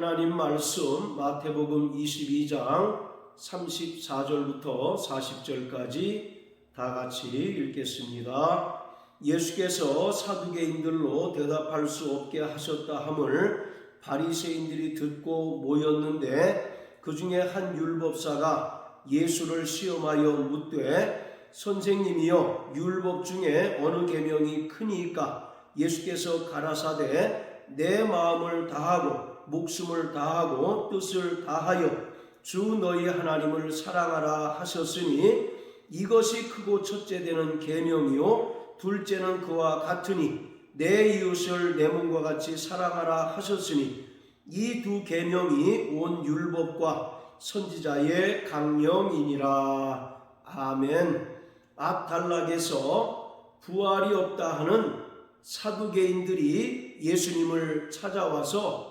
하나님 말씀 마태복음 22장 34절부터 40절까지 다 같이 읽겠습니다. 예수께서 사두개인들로 대답할 수 없게 하셨다 함을 바리새인들이 듣고 모였는데 그 중에 한 율법사가 예수를 시험하여 묻되 선생님이여 율법 중에 어느 계명이 크니까 예수께서 가라사대 내 마음을 다하고 목숨을 다하고 뜻을 다하여 주 너희 하나님을 사랑하라 하셨으니 이것이 크고 첫째 되는 계명이요. 둘째는 그와 같으니 내 이웃을 내 몸과 같이 사랑하라 하셨으니 이 두 계명이 온 율법과 선지자의 강령이니라. 아멘. 앞 단락에서 부활이 없다 하는 사두개인들이 예수님을 찾아와서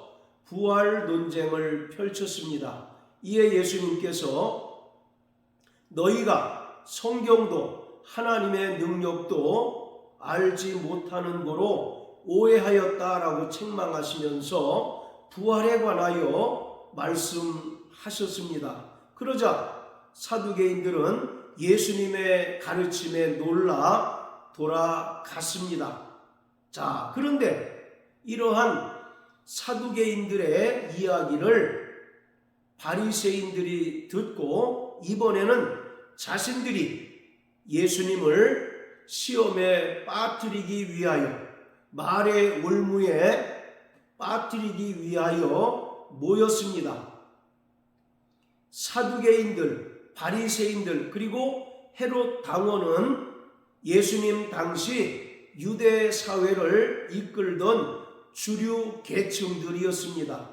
부활 논쟁을 펼쳤습니다. 이에 예수님께서 너희가 성경도 하나님의 능력도 알지 못하는 거로 오해하였다라고 책망하시면서 부활에 관하여 말씀하셨습니다. 그러자 사두개인들은 예수님의 가르침에 놀라 돌아갔습니다. 자, 그런데 이러한 사두개인들의 이야기를 바리새인들이 듣고 이번에는 자신들이 예수님을 시험에 빠뜨리기 위하여 말의 올무에 빠뜨리기 위하여 모였습니다. 사두개인들, 바리새인들 그리고 헤롯 당원은 예수님 당시 유대 사회를 이끌던 주류 계층들이었습니다.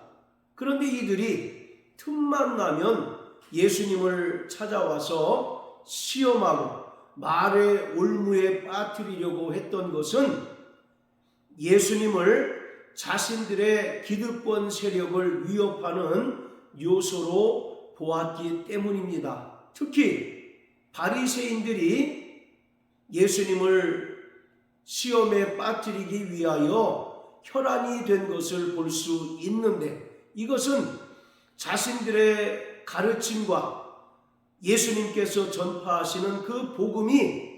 그런데 이들이 틈만 나면 예수님을 찾아와서 시험하고 말의 올무에 빠뜨리려고 했던 것은 예수님을 자신들의 기득권 세력을 위협하는 요소로 보았기 때문입니다. 특히 바리새인들이 예수님을 시험에 빠뜨리기 위하여 혈안이 된 것을 볼 수 있는데 이것은 자신들의 가르침과 예수님께서 전파하시는 그 복음이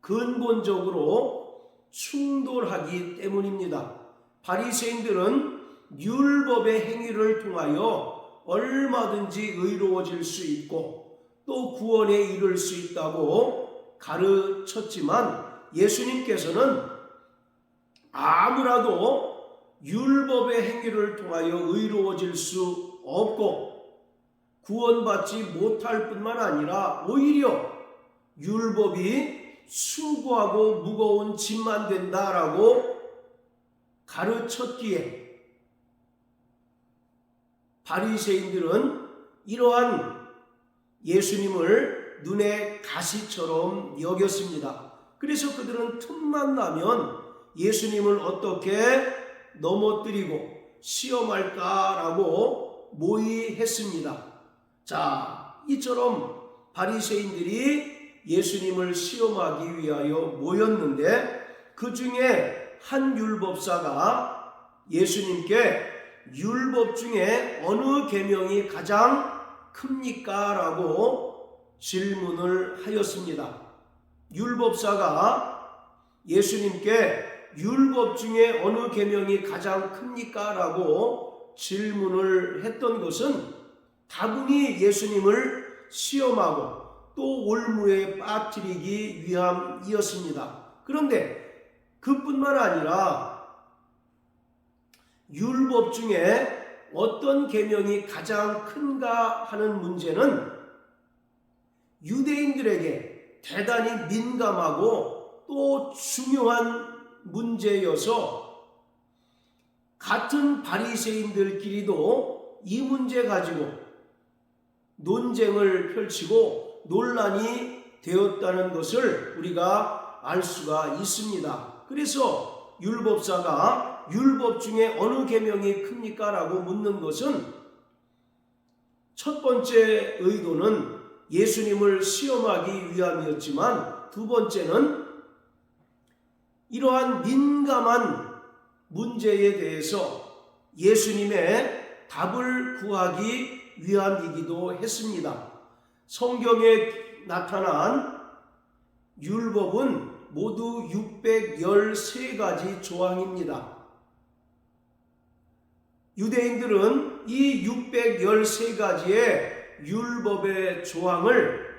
근본적으로 충돌하기 때문입니다. 바리새인들은 율법의 행위를 통하여 얼마든지 의로워질 수 있고 또 구원에 이를 수 있다고 가르쳤지만 예수님께서는 아무라도 율법의 행위를 통하여 의로워질 수 없고 구원받지 못할 뿐만 아니라 오히려 율법이 수고하고 무거운 짐만 된다라고 가르쳤기에 바리새인들은 이러한 예수님을 눈에 가시처럼 여겼습니다. 그래서 그들은 틈만 나면 예수님을 어떻게 넘어뜨리고 시험할까라고 모의했습니다. 자, 이처럼 바리새인들이 예수님을 시험하기 위하여 모였는데 그 중에 한 율법사가 예수님께 율법 중에 어느 계명이 가장 큽니까라고 질문을 하였습니다. 율법사가 예수님께 율법 중에 어느 계명이 가장 큽니까 라고 질문을 했던 것은 다분히 예수님을 시험하고 또 올무에 빠뜨리기 위함이었습니다. 그런데 그뿐만 아니라 율법 중에 어떤 계명이 가장 큰가 하는 문제는 유대인들에게 대단히 민감하고 또 중요한 문제여서 같은 바리새인들끼리도 이 문제 가지고 논쟁을 펼치고 논란이 되었다는 것을 우리가 알 수가 있습니다. 그래서 율법사가 율법 중에 어느 계명이 큽니까라고 묻는 것은 첫 번째 의도는 예수님을 시험하기 위함이었지만 두 번째는 이러한 민감한 문제에 대해서 예수님의 답을 구하기 위함이기도 했습니다. 성경에 나타난 율법은 모두 613가지 조항입니다. 유대인들은 이 613가지의 율법의 조항을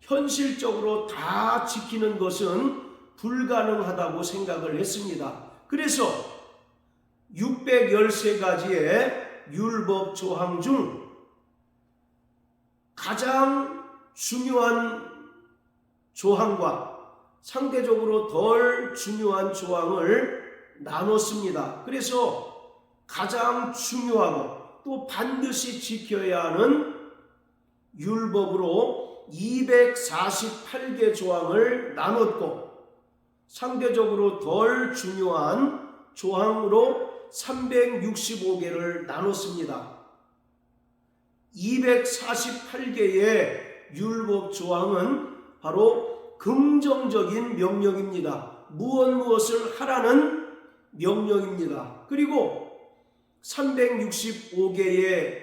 현실적으로 다 지키는 것은 불가능하다고 생각을 했습니다. 그래서 613가지의 율법 조항 중 가장 중요한 조항과 상대적으로 덜 중요한 조항을 나눴습니다. 그래서 가장 중요하고 또 반드시 지켜야 하는 율법으로 248개 조항을 나눴고 상대적으로 덜 중요한 조항으로 365개를 나눴습니다. 248개의 율법 조항은 바로 긍정적인 명령입니다. 무엇 무엇을 하라는 명령입니다. 그리고 365개의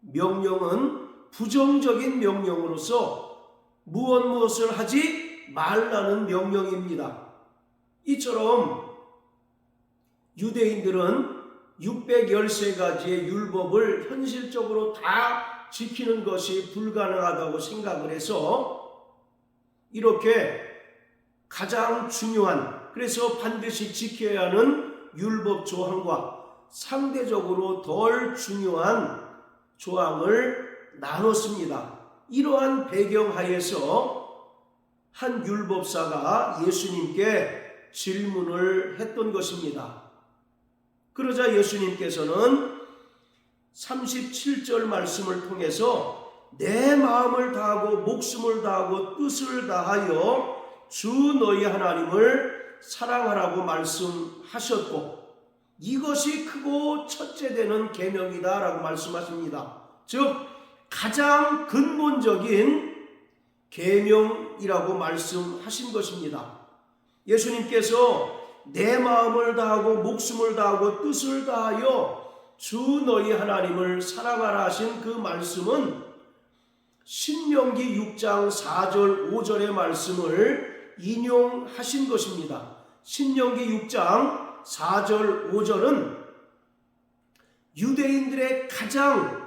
명령은 부정적인 명령으로서 무엇 무엇을 하지 말라는 명령입니다. 이처럼 유대인들은 613가지의 율법을 현실적으로 다 지키는 것이 불가능하다고 생각을 해서 이렇게 가장 중요한 그래서 반드시 지켜야 하는 율법 조항과 상대적으로 덜 중요한 조항을 나눴습니다. 이러한 배경 하에서 한 율법사가 예수님께 질문을 했던 것입니다. 그러자 예수님께서는 37절 말씀을 통해서 내 마음을 다하고 목숨을 다하고 뜻을 다하여 주 너희 하나님을 사랑하라고 말씀하셨고 이것이 크고 첫째 되는 계명이다라고 말씀하십니다. 즉 가장 근본적인 계명 이라고 말씀하신 것입니다. 예수님께서 내 마음을 다하고 목숨을 다하고 뜻을 다하여 주 너희 하나님을 사랑하라 하신 그 말씀은 신명기 6장 4절 5절의 말씀을 인용하신 것입니다. 신명기 6장 4절 5절은 유대인들의 가장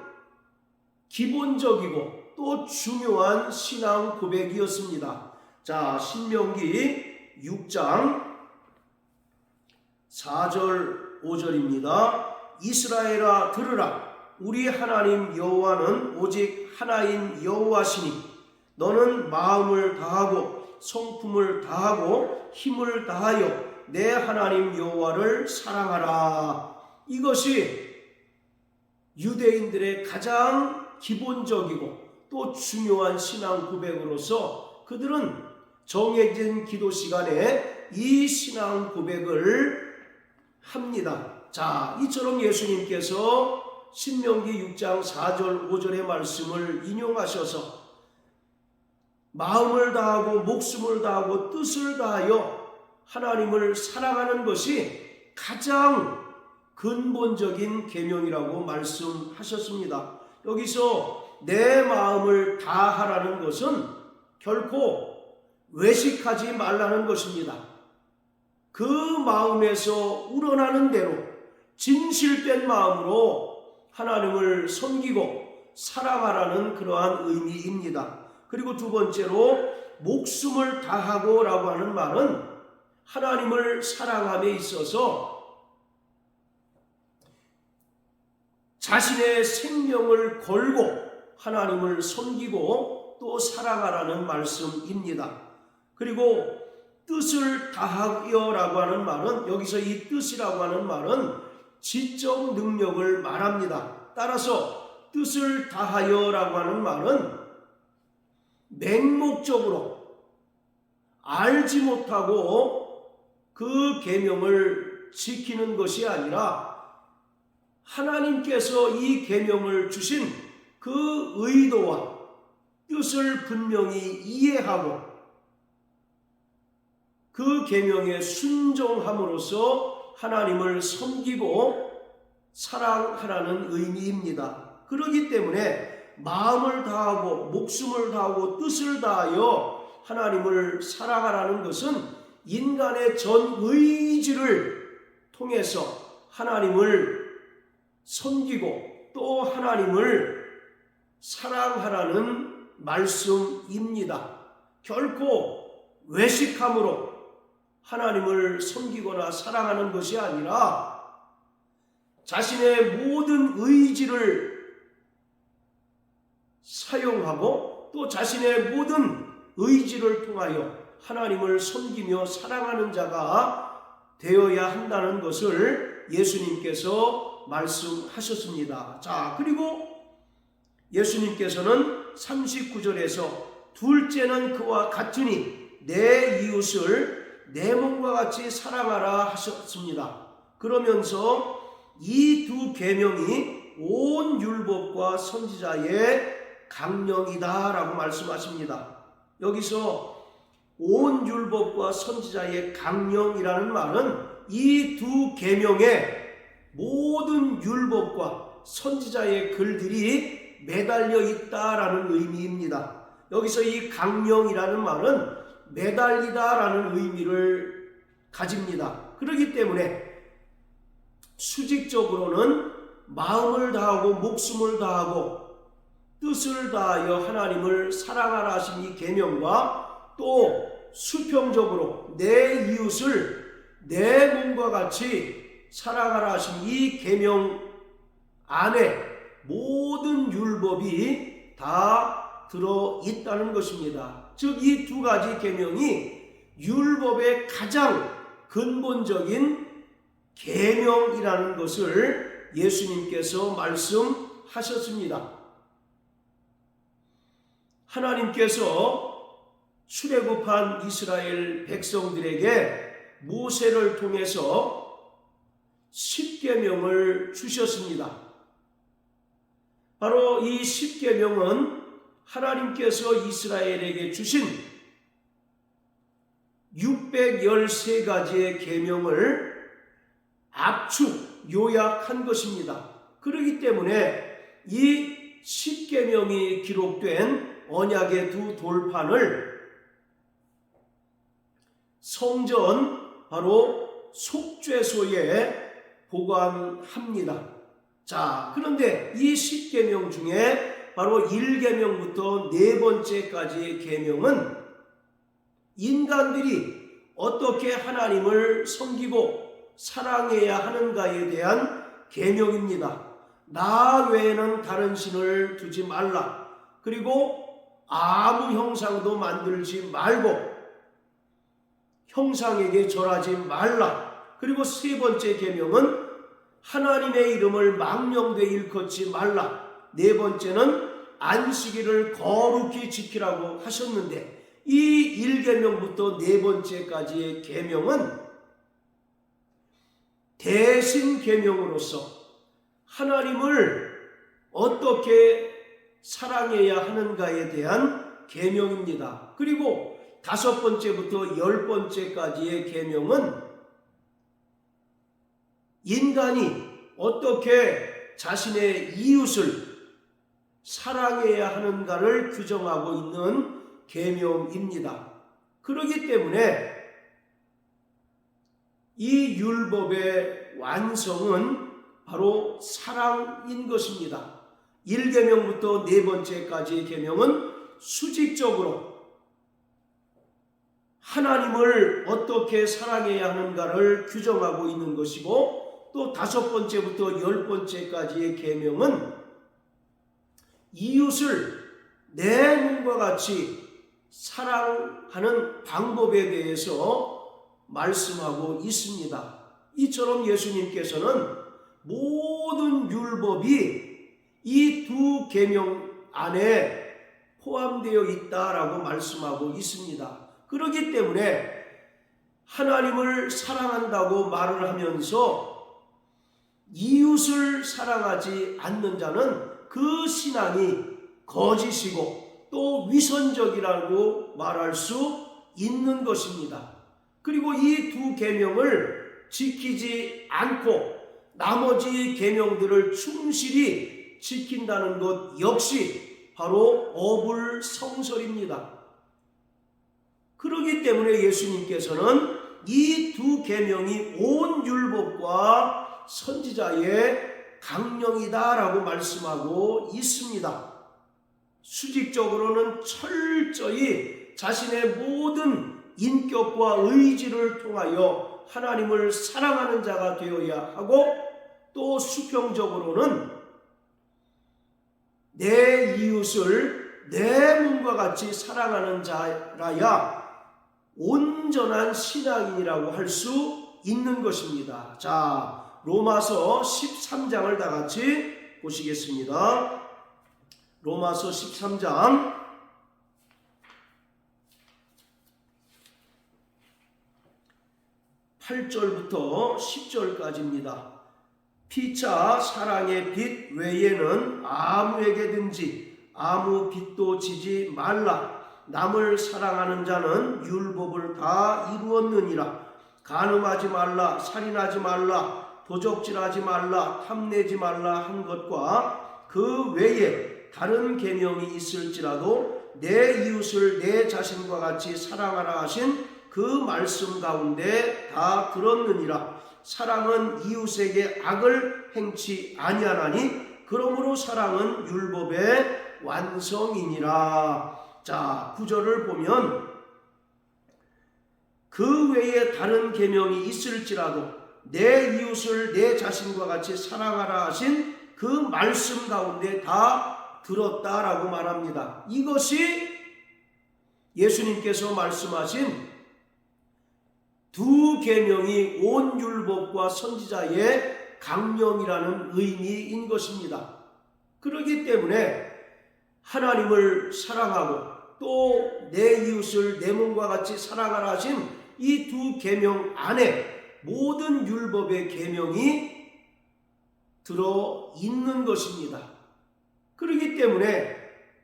기본적이고 또 중요한 신앙 고백이었습니다. 자, 신명기 6장 4절 5절입니다. 이스라엘아 들으라 우리 하나님 여호와는 오직 하나인 여호와시니 너는 마음을 다하고 성품을 다하고 힘을 다하여 내 하나님 여호와를 사랑하라. 이것이 유대인들의 가장 기본적이고 또 중요한 신앙 고백으로서 그들은 정해진 기도 시간에 이 신앙 고백을 합니다. 자, 이처럼 예수님께서 신명기 6장 4절 5절의 말씀을 인용하셔서 마음을 다하고 목숨을 다하고 뜻을 다하여 하나님을 사랑하는 것이 가장 근본적인 계명이라고 말씀하셨습니다. 여기서 내 마음을 다하라는 것은 결코 외식하지 말라는 것입니다. 그 마음에서 우러나는 대로 진실된 마음으로 하나님을 섬기고 사랑하라는 그러한 의미입니다. 그리고 두 번째로 목숨을 다하고라고 하는 말은 하나님을 사랑함에 있어서 자신의 생명을 걸고 하나님을 섬기고 또 사랑하라는 말씀입니다. 그리고 뜻을 다하여라고 하는 말은 여기서 이 뜻이라고 하는 말은 지적 능력을 말합니다. 따라서 뜻을 다하여라고 하는 말은 맹목적으로 알지 못하고 그 계명을 지키는 것이 아니라 하나님께서 이 계명을 주신 그 의도와 뜻을 분명히 이해하고 그 계명에 순종함으로써 하나님을 섬기고 사랑하라는 의미입니다. 그러기 때문에 마음을 다하고 목숨을 다하고 뜻을 다하여 하나님을 사랑하라는 것은 인간의 전 의지를 통해서 하나님을 섬기고 또 하나님을 사랑하라는 말씀입니다. 결코 외식함으로 하나님을 섬기거나 사랑하는 것이 아니라 자신의 모든 의지를 사용하고 또 자신의 모든 의지를 통하여 하나님을 섬기며 사랑하는 자가 되어야 한다는 것을 예수님께서 말씀하셨습니다. 자, 그리고 예수님께서는 39절에서 둘째는 그와 같으니 내 이웃을 내 몸과 같이 사랑하라 하셨습니다. 그러면서 이 두 계명이 온 율법과 선지자의 강령이다라고 말씀하십니다. 여기서 온 율법과 선지자의 강령이라는 말은 이 두 계명의 모든 율법과 선지자의 글들이 매달려 있다라는 의미입니다. 여기서 이 강령이라는 말은 매달리다라는 의미를 가집니다. 그렇기 때문에 수직적으로는 마음을 다하고 목숨을 다하고 뜻을 다하여 하나님을 사랑하라 하신 이 계명과 또 수평적으로 내 이웃을 내 몸과 같이 사랑하라 하신 이 계명 안에 모든 율법이 다 들어 있다는 것입니다. 즉 이 두 가지 계명이 율법의 가장 근본적인 계명이라는 것을 예수님께서 말씀하셨습니다. 하나님께서 출애굽한 이스라엘 백성들에게 모세를 통해서 십계명을 주셨습니다. 바로 이 십계명은 하나님께서 이스라엘에게 주신 613가지의 계명을 압축 요약한 것입니다. 그렇기 때문에 이 십계명이 기록된 언약의 두 돌판을 성전 바로 속죄소에 보관합니다. 자, 그런데 이 십계명 중에 바로 1계명부터 네 번째까지의 계명은 인간들이 어떻게 하나님을 섬기고 사랑해야 하는가에 대한 계명입니다. 나 외에는 다른 신을 두지 말라. 그리고 아무 형상도 만들지 말고 형상에게 절하지 말라. 그리고 세 번째 계명은 하나님의 이름을 망령되 일컫지 말라. 네 번째는 안식일을 거룩히 지키라고 하셨는데 이 1계명부터 네 번째까지의 계명은 대신 계명으로서 하나님을 어떻게 사랑해야 하는가에 대한 계명입니다. 그리고 다섯 번째부터 열 번째까지의 계명은 인간이 어떻게 자신의 이웃을 사랑해야 하는가를 규정하고 있는 계명입니다. 그러기 때문에 이 율법의 완성은 바로 사랑인 것입니다. 1계명부터 네 번째까지의 계명은 수직적으로 하나님을 어떻게 사랑해야 하는가를 규정하고 있는 것이고 또 다섯 번째부터 열 번째까지의 계명은 이웃을 내 몸과 같이 사랑하는 방법에 대해서 말씀하고 있습니다. 이처럼 예수님께서는 모든 율법이 이 두 계명 안에 포함되어 있다라고 말씀하고 있습니다. 그렇기 때문에 하나님을 사랑한다고 말을 하면서 이웃을 사랑하지 않는 자는 그 신앙이 거짓이고 또 위선적이라고 말할 수 있는 것입니다. 그리고 이 두 계명을 지키지 않고 나머지 계명들을 충실히 지킨다는 것 역시 바로 어불성설입니다. 그러기 때문에 예수님께서는 이 두 계명이 온 율법과 선지자의 강령이다라고 말씀하고 있습니다. 수직적으로는 철저히 자신의 모든 인격과 의지를 통하여 하나님을 사랑하는 자가 되어야 하고 또 수평적으로는 내 이웃을 내 몸과 같이 사랑하는 자라야 온전한 신앙인이라고 할 수 있는 것입니다. 자, 로마서 13장을 다 같이 보시겠습니다. 로마서 13장 8절부터 10절까지입니다. 피차 사랑의 빛 외에는 아무에게든지 아무 빛도 지지 말라. 남을 사랑하는 자는 율법을 다 이루었느니라. 간음하지 말라, 살인하지 말라, 도적질하지 말라, 탐내지 말라 한 것과 그 외에 다른 계명이 있을지라도 내 이웃을 내 자신과 같이 사랑하라 하신 그 말씀 가운데 다 들었느니라. 사랑은 이웃에게 악을 행치 아니하나니 그러므로 사랑은 율법의 완성이니라. 자, 구절을 보면 그 외에 다른 계명이 있을지라도 내 이웃을 내 자신과 같이 사랑하라 하신 그 말씀 가운데 다 들었다라고 말합니다. 이것이 예수님께서 말씀하신 두 계명이 온 율법과 선지자의 강령이라는 의미인 것입니다. 그렇기 때문에 하나님을 사랑하고 또 내 이웃을 내 몸과 같이 사랑하라 하신 이 두 계명 안에 모든 율법의 계명이 들어 있는 것입니다. 그렇기 때문에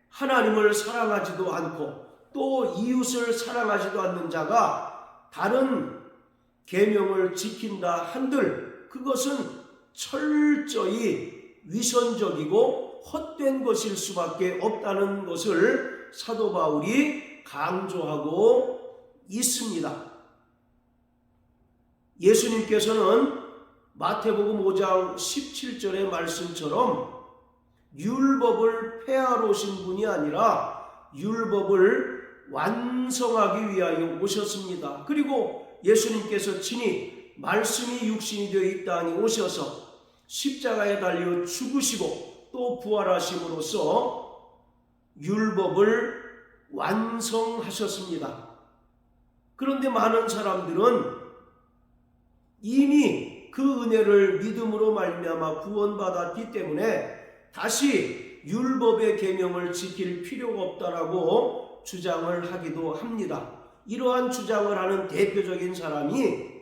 하나님을 사랑하지도 않고 또 이웃을 사랑하지도 않는 자가 다른 계명을 지킨다 한들 그것은 철저히 위선적이고 헛된 것일 수밖에 없다는 것을 사도 바울이 강조하고 있습니다. 예수님께서는 마태복음 5장 17절의 말씀처럼 율법을 폐하러 오신 분이 아니라 율법을 완성하기 위하여 오셨습니다. 그리고 예수님께서 친히 말씀이 육신이 되어 이 땅에 오셔서 십자가에 달려 죽으시고 또 부활하심으로써 율법을 완성하셨습니다. 그런데 많은 사람들은 이미 그 은혜를 믿음으로 말미암아 구원받았기 때문에 다시 율법의 계명을 지킬 필요가 없다라고 주장을 하기도 합니다. 이러한 주장을 하는 대표적인 사람이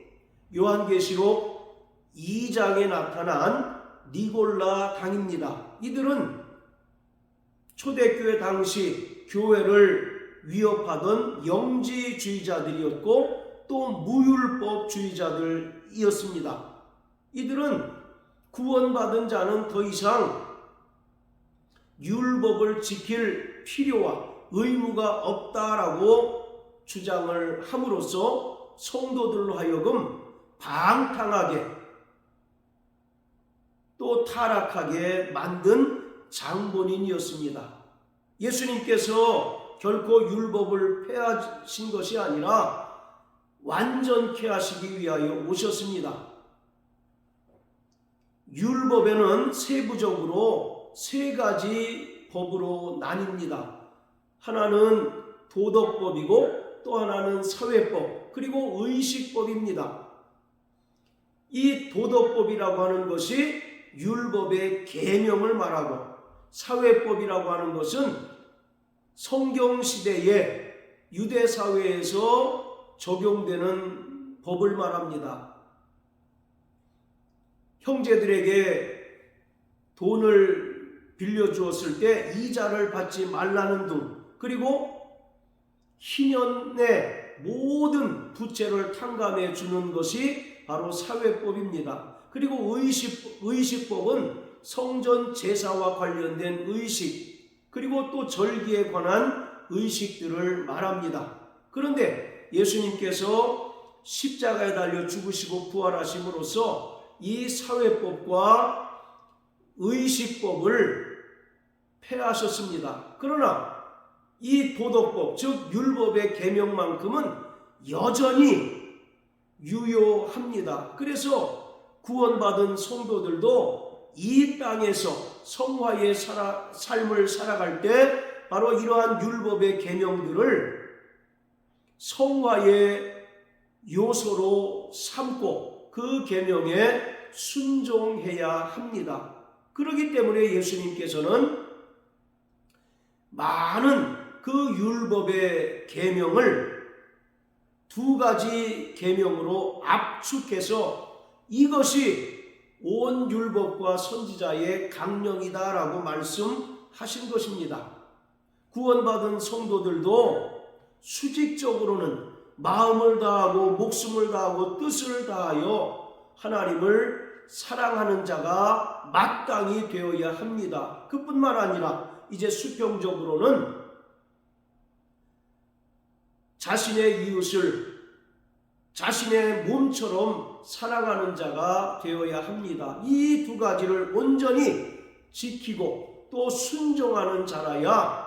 요한계시록 2장에 나타난 니골라 당입니다. 이들은 초대교회 당시 교회를 위협하던 영지주의자들이었고 또 무율법주의자들이었습니다. 이들은 구원받은 자는 더 이상 율법을 지킬 필요와 의무가 없다라고 주장을 함으로써 성도들로 하여금 방탕하게 또 타락하게 만든 장본인이었습니다. 예수님께서 결코 율법을 폐하신 것이 아니라 완전케 하시기 위하여 오셨습니다. 율법에는 세부적으로 세 가지 법으로 나뉩니다. 하나는 도덕법이고 또 하나는 사회법 그리고 의식법입니다. 이 도덕법이라고 하는 것이 율법의 계명을 말하고 사회법이라고 하는 것은 성경 시대의 유대 사회에서 적용되는 법을 말합니다. 형제들에게 돈을 빌려 주었을 때 이자를 받지 말라는 등 그리고 희년의 모든 부채를 탕감해 주는 것이 바로 사회법입니다. 그리고 의식, 의식법은 성전 제사와 관련된 의식, 그리고 또 절기에 관한 의식들을 말합니다. 그런데 예수님께서 십자가에 달려 죽으시고 부활하심으로써 이 사회법과 의식법을 폐하셨습니다. 그러나 이 도덕법, 즉 율법의 계명만큼은 여전히 유효합니다. 그래서 구원받은 성도들도 이 땅에서 성화의 살아, 삶을 살아갈 때 바로 이러한 율법의 계명들을 성화의 요소로 삼고 그 계명에 순종해야 합니다. 그렇기 때문에 예수님께서는 많은 그 율법의 계명을 두 가지 계명으로 압축해서 이것이 온 율법과 선지자의 강령이다라고 말씀하신 것입니다. 구원받은 성도들도 수직적으로는 마음을 다하고 목숨을 다하고 뜻을 다하여 하나님을 사랑하는 자가 마땅히 되어야 합니다. 그뿐만 아니라 이제 수평적으로는 자신의 이웃을 자신의 몸처럼 사랑하는 자가 되어야 합니다. 이 두 가지를 온전히 지키고 또 순종하는 자라야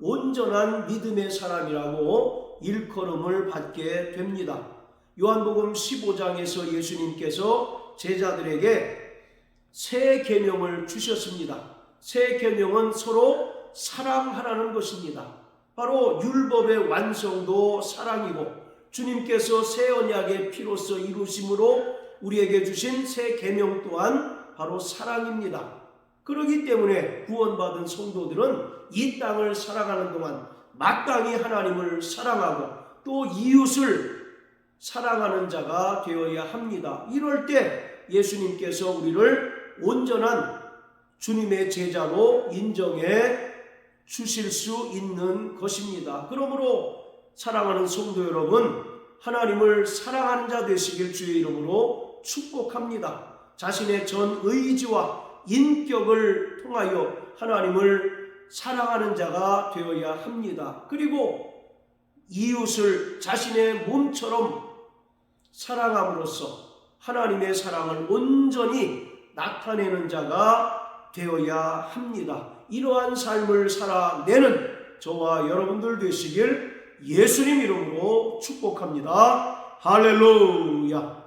온전한 믿음의 사람이라고 일컬음을 받게 됩니다. 요한복음 15장에서 예수님께서 제자들에게 새 계명을 주셨습니다. 새 계명은 서로 사랑하라는 것입니다. 바로 율법의 완성도 사랑이고 주님께서 새 언약의 피로서 이루심으로 우리에게 주신 새 계명 또한 바로 사랑입니다. 그러기 때문에 구원받은 성도들은 이 땅을 살아가는 동안 마땅히 하나님을 사랑하고 또 이웃을 사랑하는 자가 되어야 합니다. 이럴 때 예수님께서 우리를 온전한 주님의 제자로 인정해 주실 수 있는 것입니다. 그러므로 사랑하는 성도 여러분, 하나님을 사랑하는 자 되시길 주의 이름으로 축복합니다. 자신의 전 의지와 인격을 통하여 하나님을 사랑하는 자가 되어야 합니다. 그리고 이웃을 자신의 몸처럼 사랑함으로써 하나님의 사랑을 온전히 나타내는 자가 되어야 합니다. 이러한 삶을 살아내는 저와 여러분들 되시길 예수님 이름으로 축복합니다. 할렐루야.